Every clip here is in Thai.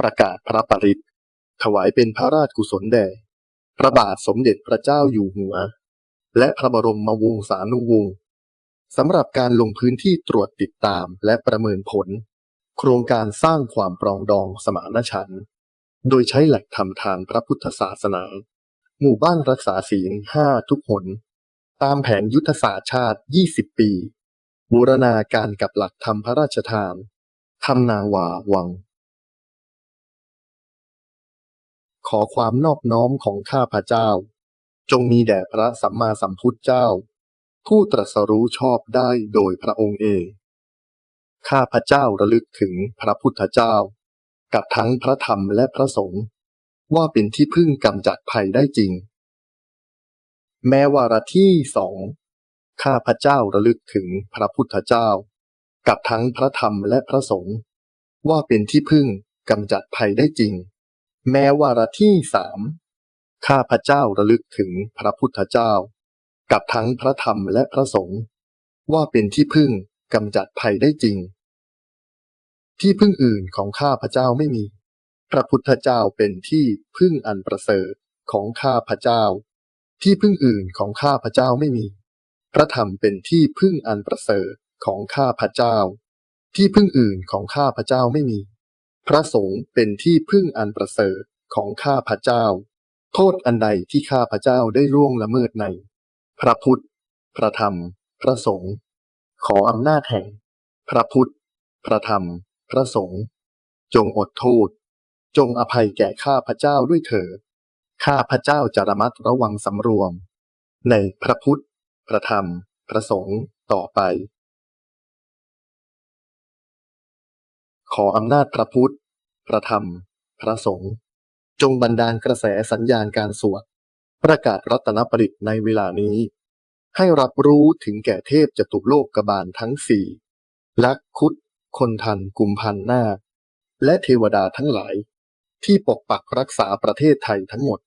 ประกาศพระปริตถวายเป็นพระราชกุศลแด่ พระบาทสมเด็จพระเจ้าอยู่หัว และพระบรมวงศานุวงศ์สำหรับการลงพื้นที่ตรวจติดตามและประเมินผล โครงการสร้างความปรองดองสมานฉันท์โดยใช้หลักธรรมทางพระพุทธศาสนา หมู่บ้านรักษาศีลห้าทุกหน ตามแผนยุทธศาสตร์ชาติ 20 ปี บูรณาการกับหลักธรรมพระราชทานทำนาวาวัง ขอความนอบน้อมของข้าพเจ้า จงมีแด่พระสัมมาสัมพุทธเจ้า ผู้ตรัสรู้ชอบได้โดยพระองค์เอง ข้าพเจ้าระลึกถึงพระพุทธเจ้า กับทั้งพระธรรมและพระสงฆ์ว่าเป็นที่พึ่งกำจัดภัยได้จริง แม้วาระที่สองข้าพเจ้าระลึกถึงพระพุทธเจ้า กับทั้งพระธรรมและพระสงฆ์ว่าเป็นที่พึ่งกำจัดภัยได้จริง แม้วาระที่สามข้าพระเจ้าระลึกถึงพระพุทธเจ้า กับทั้งพระธรรมและพระสงฆ์ว่าเป็นที่พึ่งกำจัดภัยได้จริง ที่พึ่งอื่นของข้าพระเจ้าไม่มี พระพุทธเจ้าเป็นที่พึ่งอันประเสริฐของข้าพระเจ้า ที่พึ่งอื่นของข้าพระเจ้าไม่มี พระธรรมเป็นที่พึ่งอันประเสริฐของข้าพระเจ้า ที่พึ่งอื่นของข้าพระเจ้าไม่มี พระสงฆ์เป็นที่พึ่งอันประเสริฐของข้าพเจ้า โทษอันใดที่ข้าพเจ้าได้ร่วงละเมิดใน พระพุทธ พระธรรม พระสงฆ์ขออำนาจแห่ง พระพุทธ พระธรรม พระสงฆ์จงอดโทษ จงอภัยแก่ข้าพเจ้าด้วยเถิดข้าพเจ้าจะระมัดระวังสำรวม ในพระพุทธ พระธรรม พระสงฆ์ต่อไป ขออำนาจพระพุทธ พระธรรม พระสงฆ์จงบันดาลกระแสสัญญาณการสวด ประกาศรัตนปริตในเวลานี้ ให้รับรู้ถึงแก่เทพจตุโลกกบาลทั้งสี่ลักคุดคนทันกุมพันนาคและเทวดาทั้งหลาย ที่ปกปักรักษาประเทศไทยทั้งหมด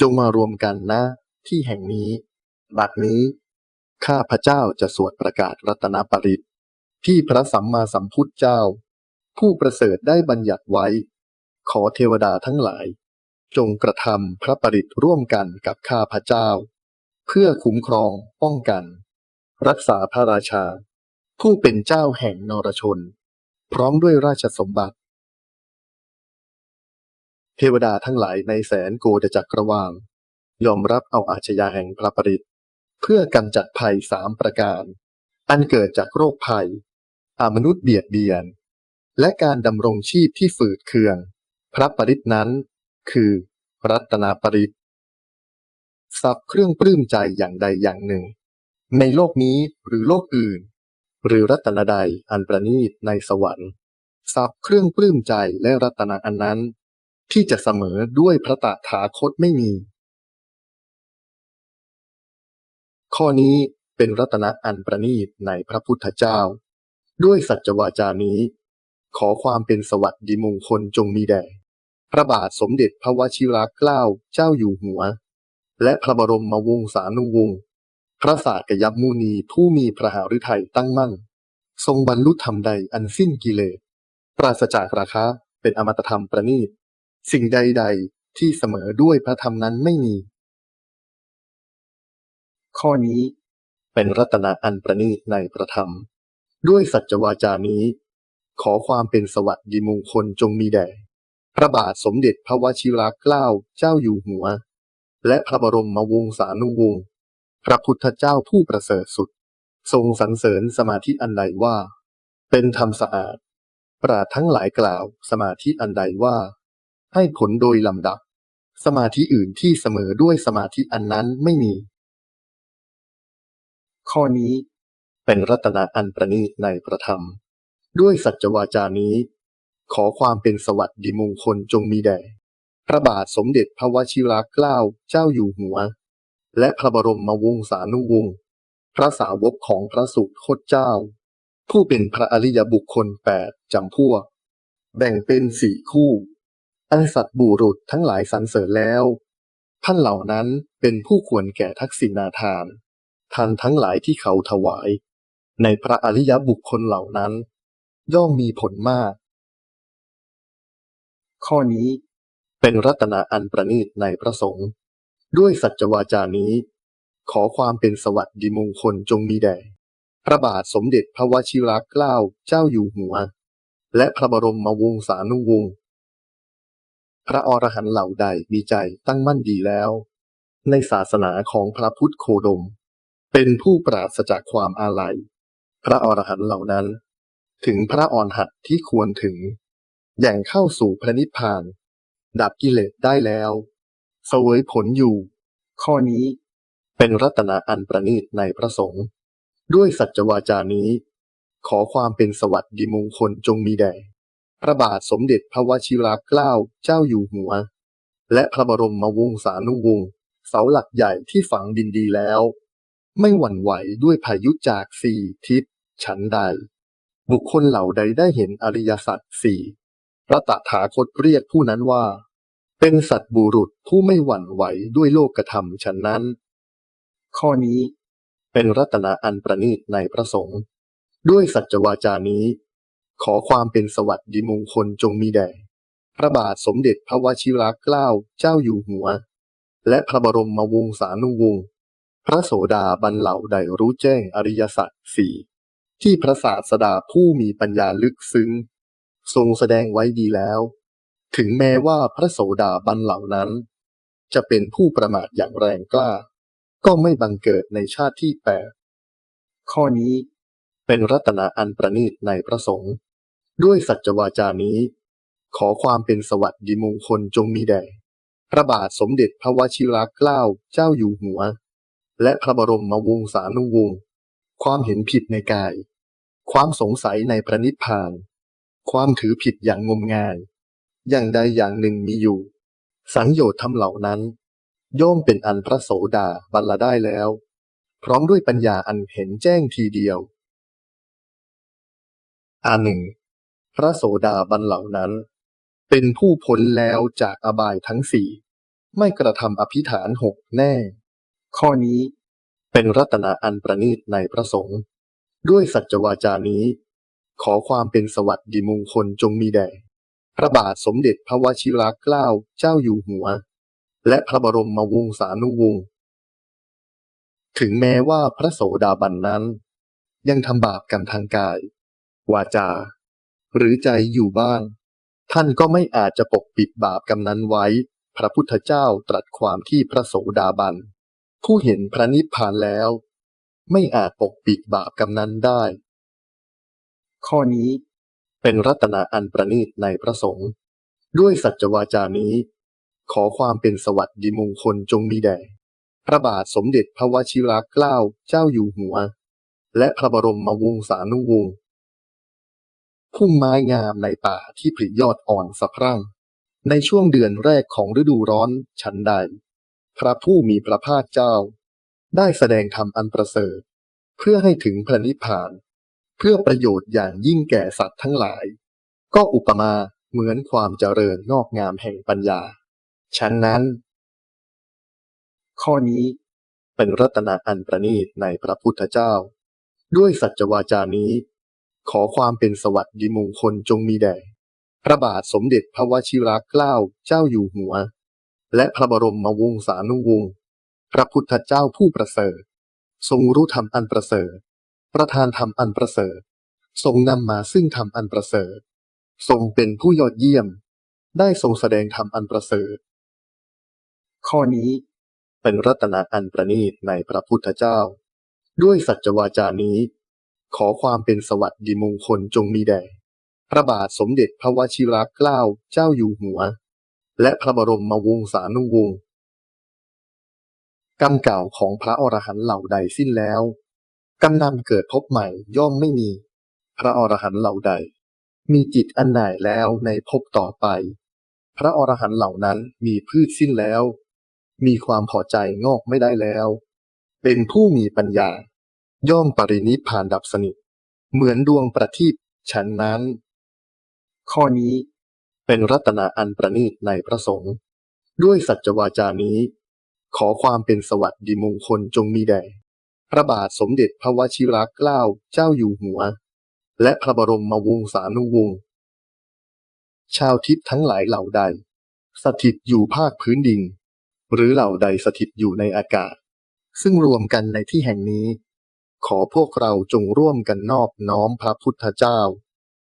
จงมารวมกันณที่แห่งนี้ บัดนี้ ข้าพระเจ้าจะสวดประกาศรัตนปริตที่พระสัมมาสัมพุทธเจ้า ผู้ประเสริฐได้บัญญัติไว้ ขอเทวดาทั้งหลาย จงกระทำพระปริตร่วมกันกับข้าพระเจ้า เพื่อคุ้มครองป้องกัน รักษาพระราชา ผู้เป็นเจ้าแห่งนรชน พร้อมด้วยราชสมบัติ เทวดาทั้งหลายในแสนโกฏจักรวาลยอมรับเอาอาชญาแห่งพระปริตเพื่อกำจัดภัยสามประการ อันเกิดจากโรคภัย อามนุษย์เบียดเบียน และการดำรงชีพที่ฝืดเคือง พระปริตนั้น คือรัตนาปริตสับเครื่องปลื้มใจอย่างใดอย่างหนึ่ง ในโลกนี้หรือโลกอื่น หรือรัตนใดอันประณีตในสวรรค์สับเครื่องปลื้มใจและรัตนาอันนั้น ที่จะเสมอด้วยพระตถาคตไม่มี ข้อนี้เป็นรัตนะอันประณีตในพระพุทธเจ้า ด้วยสัจวาจานี้ ขอความเป็นสวัสดิมงคลจงมีแด่พระบาทสมเด็จพระวชิรเกล้าเจ้าอยู่หัว และพระบรมมวงศานุวงศ์พระศาสกยัมมุนีผู้มีพระหฤทัยตั้งมั่น ทรงบรรลุธรรมใดอันสิ้นกิเลส ปราศจากราคะเป็นอมตะธรรมประณีต สิ่งใดๆ ที่เสมอด้วยพระธรรมนั้นไม่มี ข้อนี้เป็นรัตนะอันประณีตในพระธรรม ด้วยสัจวาจานี้ ขอความเป็นสวัสดิมงคลจงมีแด่ พระบาทสมเด็จพระวชิรเกล้าเจ้าอยู่หัว และพระบรมวงศานุวงศ์พระพุทธเจ้าผู้ประเสริฐสุด ทรงสรรเสริญสมาธิอันใดว่า เป็นธรรมสะอาด ปราดทั้งหลายกล่าวสมาธิอันใดว่า ให้ผลโดยลำดับ สมาธิอื่นที่เสมอด้วยสมาธิอันนั้นไม่มี ข้อนี้เป็นรัตนะอันประณีตในพระธรรม ด้วยสัจวาจานี้ ขอความเป็นสวัสดิมงคลจงมีแด่พระบาทสมเด็จพระวชิรเกล้าเจ้าอยู่หัว และพระบรมมวงศานุวงศ์พระสาวกของพระสุคตเจ้า ผู้เป็นพระอริยบุคคลแปดจำพวก แบ่งเป็นสี่คู่ อันสัตบุรุษทั้งหลายสรรเสริญแล้ว ท่านเหล่านั้นเป็นผู้ควรแก่ทักษิณาทานทานทั้งหลายที่เขาถวาย ในพระอริยบุคคลเหล่านั้น ย่อมมีผลมาก ข้อนี้เป็นรัตนาอันประณีตในพระสงฆ์ด้วยสัจวาจานี้ ขอความเป็นสวัสดิมงคลจงมีแด่พระบาทสมเด็จพระวชิรเกล้าเจ้าอยู่หัว และพระบรมมวงศานุวงศ์พระอรหันต์เหล่าใดมีใจตั้งมั่นดีแล้ว ในศาสนาของพระพุทธโคดม เป็นผู้ปราศจากความอาลัย พระอรหันต์เหล่านั้น ถึงพระอรหันต์ที่ควรถึง อย่างเข้าสู่พระนิพพาน ดับกิเลสได้แล้วเสวยผลอยู่ ข้อนี้เป็นรัตนาอันประณีตในพระสงฆ์ด้วยสัจวาจานี้ ขอความเป็นสวัสดิมงคลจงมีแด่พระบาทสมเด็จพระวชิรเกล้าเจ้าอยู่หัว และพระบรมมวงศานุวงศ์เสาหลักใหญ่ที่ฝังดินดีแล้ว ไม่หวั่นไหวด้วยพายุจากสี่ทิศฉันใด บุคคลเหล่าใดได้เห็นอริยสัจสี่พระตถาคตเรียกผู้นั้นว่า เป็นสัตบุรุษผู้ไม่หวั่นไหวด้วยโลกธรรมฉะนั้น ข้อนี้เป็นรัตนาอันประณีตในพระสงฆ์ด้วยสัจวาจานี้ ขอความเป็นสวัสดิมงคลจงมีแด่พระบาทสมเด็จพระวชิรเกล้าเจ้าอยู่หัว และพระบรมมวงศานุวงศ์พระโสดาบันเหล่าใดรู้แจ้งอริยสัจสี่ ที่พระศาสดาผู้มีปัญญาลึกซึ้ง ทรงแสดงไว้ดีแล้ว ถึงแม้ว่าพระโสดาบันเหล่านั้น จะเป็นผู้ประมาทอย่างแรงกล้า ก็ไม่บังเกิดในชาติที่แปดข้อนี้เป็นรัตนาอันประณีตในพระสงฆ์ด้วยสัจวาจานี้ ขอความเป็นสวัสดิมงคลจงมีแด่พระบาทสมเด็จพระวชิรเกล้าเจ้าอยู่หัว และพระบรมวงศานุวงศ์ ความเห็นผิดในกาย ความสงสัยในพระนิพพาน ความถือผิดอย่างงมงาย อย่างใดอย่างหนึ่งมีอยู่ สังโยชน์ทำเหล่านั้น ย่อมเป็นอันพระโสดาบันละได้แล้ว พร้อมด้วยปัญญาอันเห็นแจ้งทีเดียวอันหนึ่ง พระโสดาบันเหล่านั้น เป็นผู้พ้นแล้วจากอบายทั้งสี่ ไม่กระทำอภิฐานหกแน่ ข้อนี้ เป็นรัตนาอันประณีตในพระสงฆ์ด้วยสัจวาจานี้ ขอความเป็นสวัสดิมงคลจงมีแด่พระบาทสมเด็จพระวชิรเกล้าเจ้าอยู่หัว และพระบรมมวงศานุวงศ์ถึงแม้ว่าพระโสดาบันนั้น ยังทำบาปกรรมทางกาย วาจา หรือใจอยู่บ้าง ท่านก็ไม่อาจจะปกปิดบาปกรรมนั้นไว้ พระพุทธเจ้าตรัสความที่พระโสดาบัน ผู้เห็นพระนิพพานแล้ว ไม่อาจปกปิดบาปกรรมนั้นได้ ข้อนี้เป็นรัตนาอันประณีตในพระสงฆ์ด้วยสัจวาจานี้ ขอความเป็นสวัสดิมงคลจงมีแด่พระบาทสมเด็จพระวชิรเกล้าเจ้าอยู่หัว และพระบรมวงศานุวงศ์พุ่มไม้งามในป่าที่ผลิยอดอ่อนสะพรั่ง ในช่วงเดือนแรกของฤดูร้อนฉันใด พระผู้มีพระภาคเจ้า ได้แสดงธรรมอันประเสริฐ เพื่อให้ถึงพระนิพพาน เพื่อประโยชน์อย่างยิ่งแก่สัตว์ทั้งหลาย ก็อุปมาเหมือนความเจริญงอกงามแห่งปัญญาฉะนั้น ข้อนี้เป็นรัตนาอันประณีตในพระพุทธเจ้า ด้วยสัจวาจานี้ ขอความเป็นสวัสดิมงคลจงมีแด่พระบาทสมเด็จพระวชิรเกล้าเจ้าอยู่หัว และพระบรมวงศานุวงศ์พระพุทธเจ้าผู้ประเสริฐ ทรงรู้ธรรมอันประเสริฐ ประทานธรรมอันประเสริฐ ทรงนำมาซึ่งธรรมอันประเสริฐ ทรงเป็นผู้ยอดเยี่ยม ได้ทรงแสดงธรรมอันประเสริฐ ข้อนี้เป็นรัตนาอันประณีตในพระพุทธเจ้า ด้วยสัจวาจานี้ ขอความเป็นสวัสดิมงคลจงมีแด่พระบาทสมเด็จพระวชิรเกล้าเจ้าอยู่หัว และพระบรมมวงศานุวงศ์กรรมเก่าของพระอรหันต์เหล่าใดสิ้นแล้วกรรมนำเกิดพบใหม่ย่อมไม่มี พระอรหันต์เหล่าใด มีจิตอันไหนแล้วในภพต่อไป พระอรหันต์เหล่านั้นมีพืชสิ้นแล้ว มีความพอใจงอกไม่ได้แล้ว เป็นผู้มีปัญญา ย่อมปรินิพานดับสนิท เหมือนดวงประทีปฉันนั้น ข้อนี้ เป็นรัตนาอันประณีตในพระสงฆ์ด้วยสัจวาจานี้ ขอความเป็นสวัสดิมงคลจงมีแด่พระบาทสมเด็จพระวชิรเกล้าเจ้าอยู่หัว และพระบรมมวงศานุวงศ์ชาวทิพย์ทั้งหลายเหล่าใด สถิตอยู่ภาคพื้นดิน หรือเหล่าใดสถิตอยู่ในอากาศ ซึ่งรวมกันในที่แห่งนี้ ขอพวกเราจงร่วมกันนอบน้อมพระพุทธเจ้า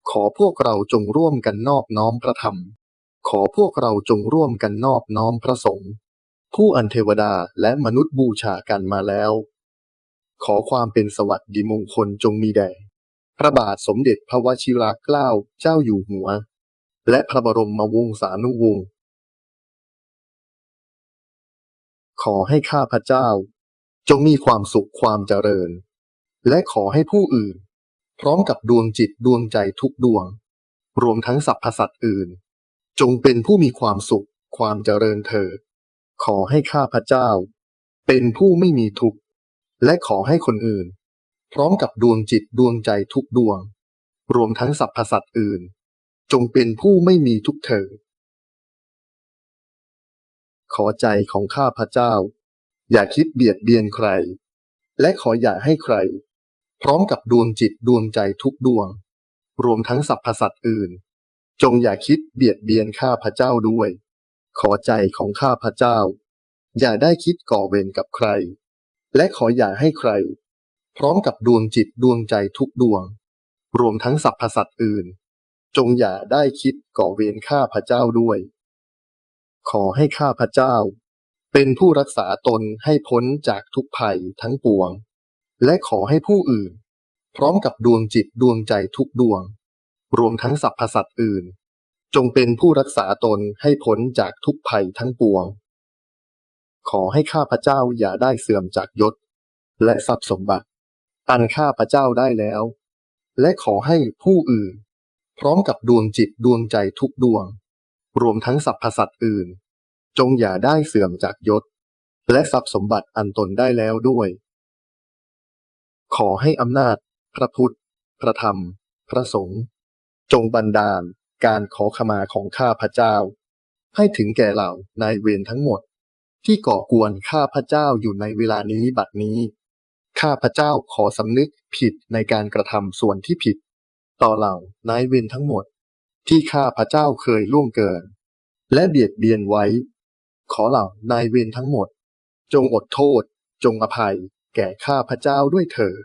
ขอพวกเราจงร่วมกันนอบน้อมพระธรรม ขอพวกเราจงร่วมกันนอบน้อมพระสงฆ์ผู้อันเทวดาและมนุษย์บูชากันมาแล้ว ขอความเป็นสวัสดิมงคลจงมีแด่ พระบาทสมเด็จพระวชิรเกล้าเจ้าอยู่หัว และพระบรมมวงศานุวงศ์ ขอให้ข้าพเจ้า จงมีความสุขความเจริญ และขอให้ผู้อื่น พร้อมกับดวงจิตดวงใจทุกดวง รวมทั้งสรรพสัตว์อื่น จงเป็นผู้มีความสุข ความเจริญเถิดขอให้ข้าพเจ้า เป็นผู้ไม่มีทุกข์ และขอให้คนอื่น พร้อมกับดวงจิตดวงใจทุกดวง รวมทั้งสรรพสัตว์อื่น จงเป็นผู้ไม่มีทุกข์เถิดขอใจของข้าพเจ้า อย่าคิดเบียดเบียนใคร และขออย่าให้ใคร พร้อมกับดวงจิตดวงใจทุกดวง รวมทั้งสรรพสัตว์อื่น จงอย่าคิดเบียดเบียนข้าพเจ้าด้วย ขอใจของข้าพเจ้า อย่าได้คิดก่อเวรกับใคร และขออย่าให้ใคร พร้อมกับดวงจิตดวงใจทุกดวง รวมทั้งสรรพสัตว์อื่น จงอย่าได้คิดก่อเวรข้าพเจ้าด้วย ขอให้ข้าพเจ้า เป็นผู้รักษาตนให้พ้นจากทุกภัยทั้งปวง และขอให้ผู้อื่น พร้อมกับดวงจิตดวงใจทุกดวง รวมทั้งสรรพสัตว์อื่น จงเป็นผู้รักษาตนให้พ้นจากทุกภัยทั้งปวง ขอให้ข้าพเจ้าอย่าได้เสื่อมจากยศ และทรัพย์สมบัติ อันข้าพเจ้าได้แล้ว และขอให้ผู้อื่น พร้อมกับดวงจิตดวงใจทุกดวง รวมทั้งสรรพสัตว์อื่น จงอย่าได้เสื่อมจากยศ และทรัพย์สมบัติอันตนได้แล้วด้วย ขอให้อำนาจ พระพุทธ พระธรรม พระสงฆ์จงบันดาลการขอขมาของข้าพเจ้า ให้ถึงแก่เหล่านายเวรทั้งหมด ที่ก่อกวนข้าพเจ้าอยู่ในเวลานี้บัดนี้ ข้าพเจ้าขอสำนึกผิดในการกระทำส่วนที่ผิด ต่อเหล่านายเวรทั้งหมด ที่ข้าพเจ้าเคยล่วงเกิน และเบียดเบียนไว้ ขอเหล่านายเวรทั้งหมด จงอดโทษ จงอภัย แก่ข้าพเจ้าด้วยเถิด